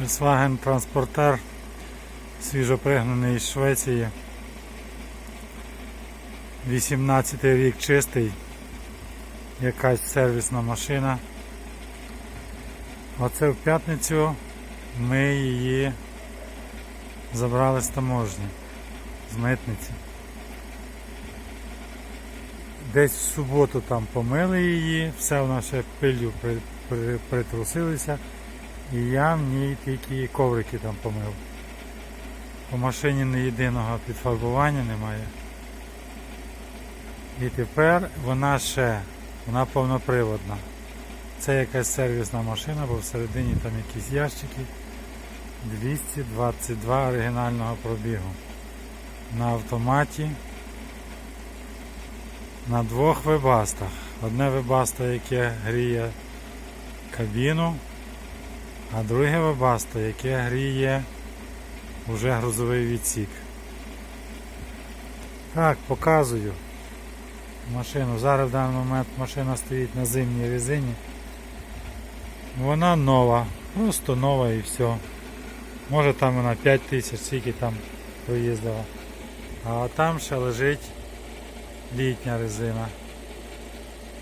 Volkswagen Transporter свіжопригнаний із Швеції. 18 рік чистий. Якась сервісна машина. Оце в п'ятницю ми її забрали з таможні, з митниці. Десь в суботу там помили її, все вона ще пилью при, при, притрусилися. І я ній тільки коврики там помив. По машині не єдиного підфарбування немає. І тепер вона ще, вона повноприводна. Це якась сервісна машина, бо всередині там якісь ящики. 222 оригінального пробігу. На автоматі. На двох вебастах. Одне вебасто, яке гріє кабіну, а друге вебасто, яке гріє уже грузовий відсік. Так, показую машину. Зараз в даний момент машина стоїть на зимній резині. Вона нова, просто нова і все. Може там вона 5 тисяч, скільки там проїздила. А там ще лежить літня резина.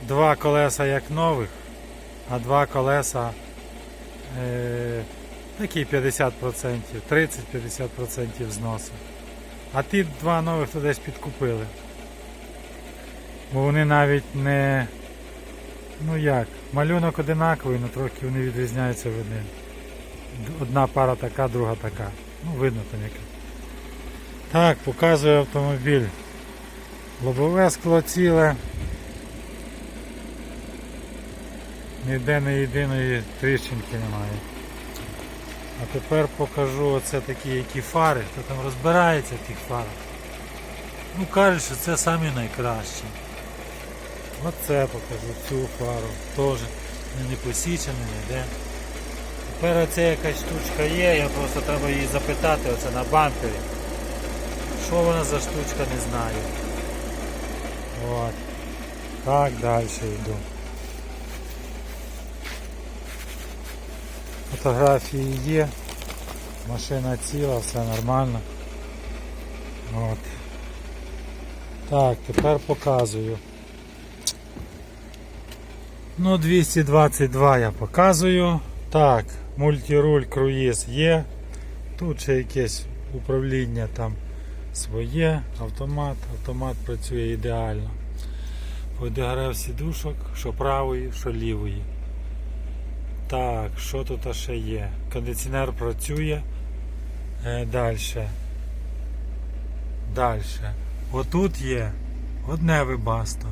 Два колеса як нових, а два колеса такі 50%, 30-50% зносу. А ті два нових то десь підкупили. Бо вони навіть не. Ну як, малюнок одинаковий, але трохи вони відрізняються в один. Одна пара така, друга така. Ну, видно там яке. Так, показує автомобіль. Лобове скло ціле. Ніде не єдиної тріщинки немає. А тепер покажу оце такі які фари. Хто там розбирається в тих фарах. Ну кажуть, що це самі найкращі. Оце покажу, цю фару. Теж не посічена, ніде. Тепер оце якась штучка є, я просто треба її запитати, оце на бампері. Що вона за штучка, не знаю. От. Так далі йду. Фотографії є. Машина ціла, все нормально. От. Так, тепер показую. Ну, 222 я показую. Так, мультируль круїз є. Тут ще якесь управління там своє, автомат, автомат працює ідеально. Подіграв сідушок, що правої, що лівої. Так, що тут ще є? Кондиціонер працює. Е, далі. Далі. Отут є одне вибасто.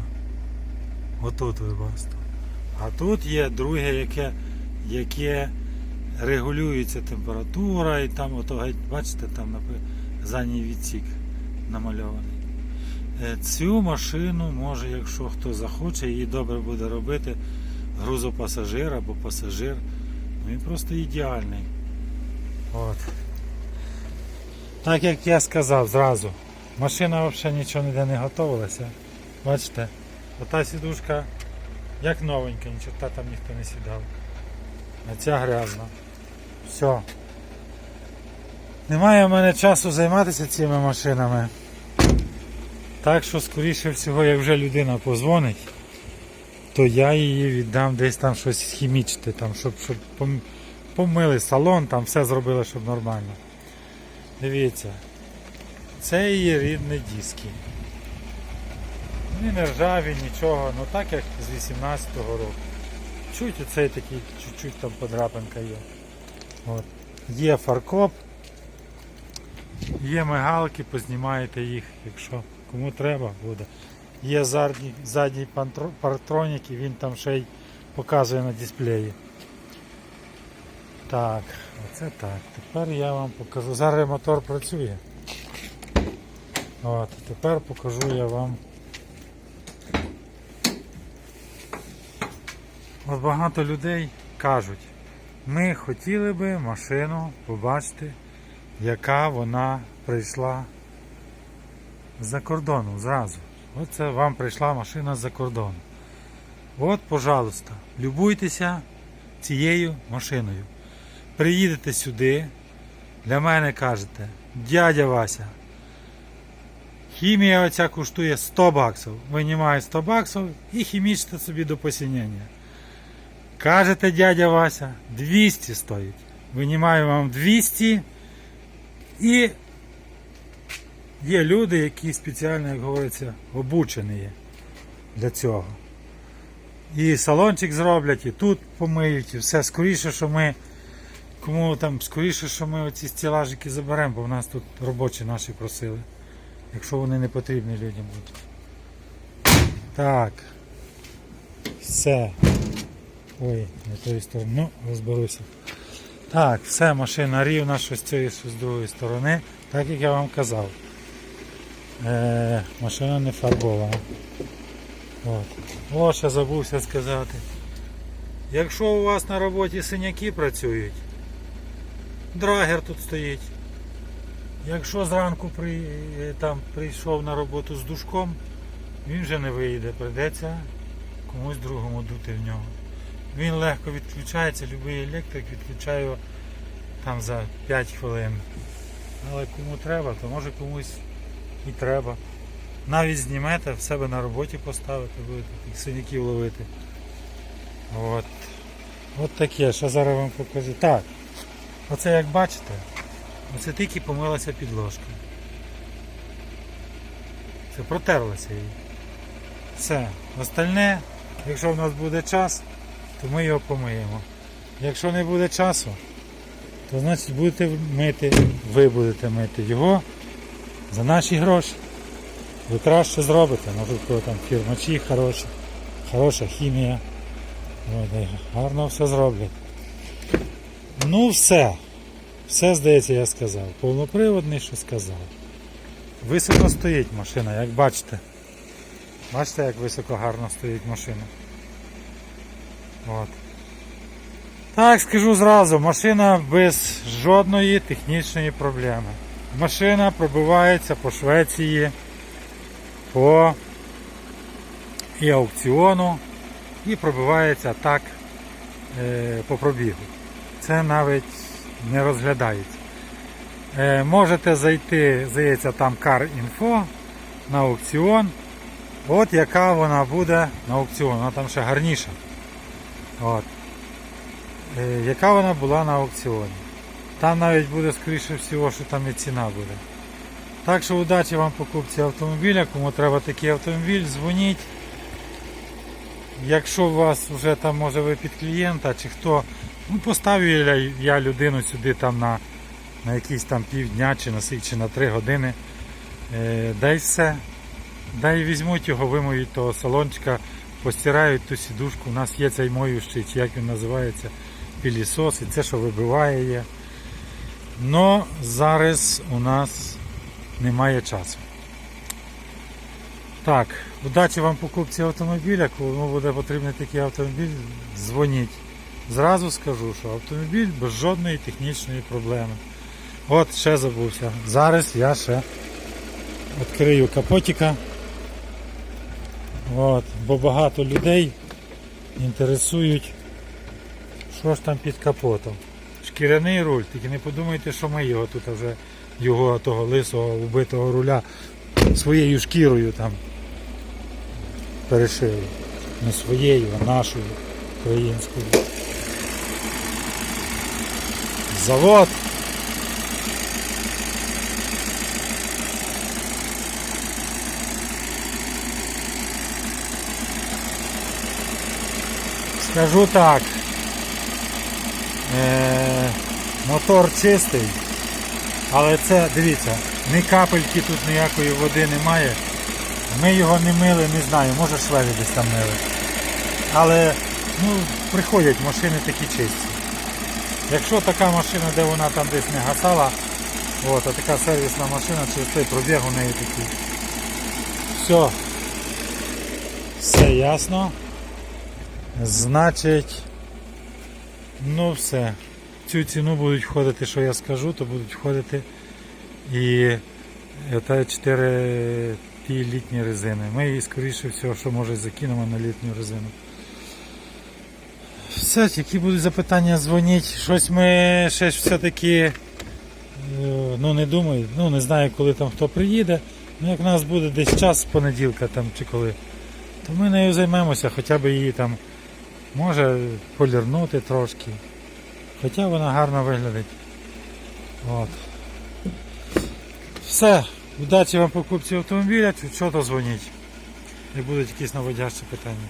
Отут вибасто. А тут є друге, яке, яке регулюється температура і там ото, бачите, там задній відсік намальований. Е, Цю машину може, якщо хто захоче, її добре буде робити грузопасажир або пасажир. Ну, Він просто ідеальний. От. Так як я сказав зразу, машина взагалі нічого ніде не готувалася. Бачите, ота сідушка як новенька, нічого там ніхто не сідав. А ця грязна. Все. Немає в мене часу займатися цими машинами. Так що, скоріше всього, як вже людина позвонить, то я її віддам десь там щось хімічити, там, щоб, щоб помили салон, там все зробили, щоб нормально. Дивіться, це її рідні диски. Вони не нічого, ну так як з 18-го року. Чуть оцей такий, чуть-чуть там подрапинка є. От. Є фаркоп, є мигалки, познімаєте їх, якщо кому треба буде. Є задній, задній партронік і він там ще й показує на дисплеї. Так, оце так. Тепер я вам покажу. Зараз мотор працює. От, тепер покажу я вам. От багато людей кажуть, ми хотіли би машину побачити, яка вона прийшла з-за кордону зразу. Оце вам прийшла машина з-за кордону. От, пожалуйста, любуйтеся цією машиною. приїдете сюди, для мене кажете, дядя Вася, хімія оця коштує 100 баксів. Винімаю 100 баксів і хімічте собі до посінення. Кажете, дядя Вася, 200 стоїть. Винімаю вам 200 і є люди, які спеціально, як говориться, обучені для цього. І салончик зроблять, і тут помиють, і все скоріше, що ми. Кому там скоріше, що ми оці стілажики заберемо, бо в нас тут робочі наші просили. Якщо вони не потрібні людям будуть. Так. Все. Ой, не тої сторони. Ну, розберуся. Так, все, машина рівна, що з цієї, що з другої сторони. Так як я вам казав. Е, машина не фарбована. От. О, ще забувся сказати. Якщо у вас на роботі синяки працюють, драгер тут стоїть. Якщо зранку при, е, там, прийшов на роботу з душком, він вже не вийде, прийдеться комусь другому дути в нього. Він легко відключається, будь-який електрик відключає там за 5 хвилин. Але кому треба, то може комусь і треба. Навіть знімете, в себе на роботі поставити, будете тих синяків ловити. От. От таке, що зараз вам покажу. Так, оце як бачите, оце тільки помилася підложка. Це протерлася її. Все. Остальне, якщо в нас буде час, то ми його помиємо. Якщо не буде часу, то значить будете мити, ви будете мити його за наші гроші. Ви краще зробите, в кого там фірмачі хороші, хороша хімія. От, гарно все зроблять. Ну все. Все, здається, я сказав. Повноприводний, що сказав. Високо стоїть машина, як бачите. Бачите, як високо гарно стоїть машина. От. Так, скажу зразу, машина без жодної технічної проблеми. Машина пробивається по Швеції, по і аукціону, і пробивається так е, по пробігу. Це навіть не розглядається. Е, можете зайти, здається, там Car.Info на аукціон. От яка вона буде на аукціон, вона там ще гарніша. От. Е, яка вона була на аукціоні. Там навіть буде, скоріше всього, що там і ціна буде. Так що удачі вам покупці автомобіля, кому треба такий автомобіль, дзвоніть. Якщо у вас вже там може ви під клієнта чи хто, ну поставлю я, людину сюди там на, на якісь там півдня чи на чи на три години. Е, дай все. Дай візьмуть його, вимоють того салончика, постирають ту сідушку. У нас є цей моющий, чи як він називається, пілісос, і це, що вибиває є. Но зараз у нас немає часу. Так, удачі вам покупці автомобіля, кому буде потрібний такий автомобіль, дзвоніть. Зразу скажу, що автомобіль без жодної технічної проблеми. От ще забувся. Зараз я ще відкрию капотика. От, бо багато людей інтересують, що ж там під капотом. Шкіряний руль, тільки не подумайте, що ми його тут вже, його того лисого убитого руля своєю шкірою там перешили. Не своєю, а нашою українською. Завод. Скажу так. Е, мотор чистий, але це, дивіться, ні капельки тут ніякої води немає. Ми його не мили, не знаю, може шведи десь там мили. Але ну, приходять машини такі чисті. Якщо така машина, де вона там десь не гасала, от, а така сервісна машина, через той пробіг у неї такий. Все. Все ясно. Значить, ну все. Цю ціну будуть входити, що я скажу, то будуть входити і та 4 ті літні резини. Ми її, скоріше всього, що може закинемо на літню резину. Все, які будуть запитання, дзвоніть. Щось ми ще ж все-таки е, ну не думаю, ну не знаю, коли там хто приїде. Ну як в нас буде десь час з понеділка там чи коли, то ми нею займемося, хоча б її там може полірнути трошки. Хоча вона гарно виглядить. От. Все. Удачі вам покупці автомобіля, що то дзвоніть. як будуть якісь наводящі питання.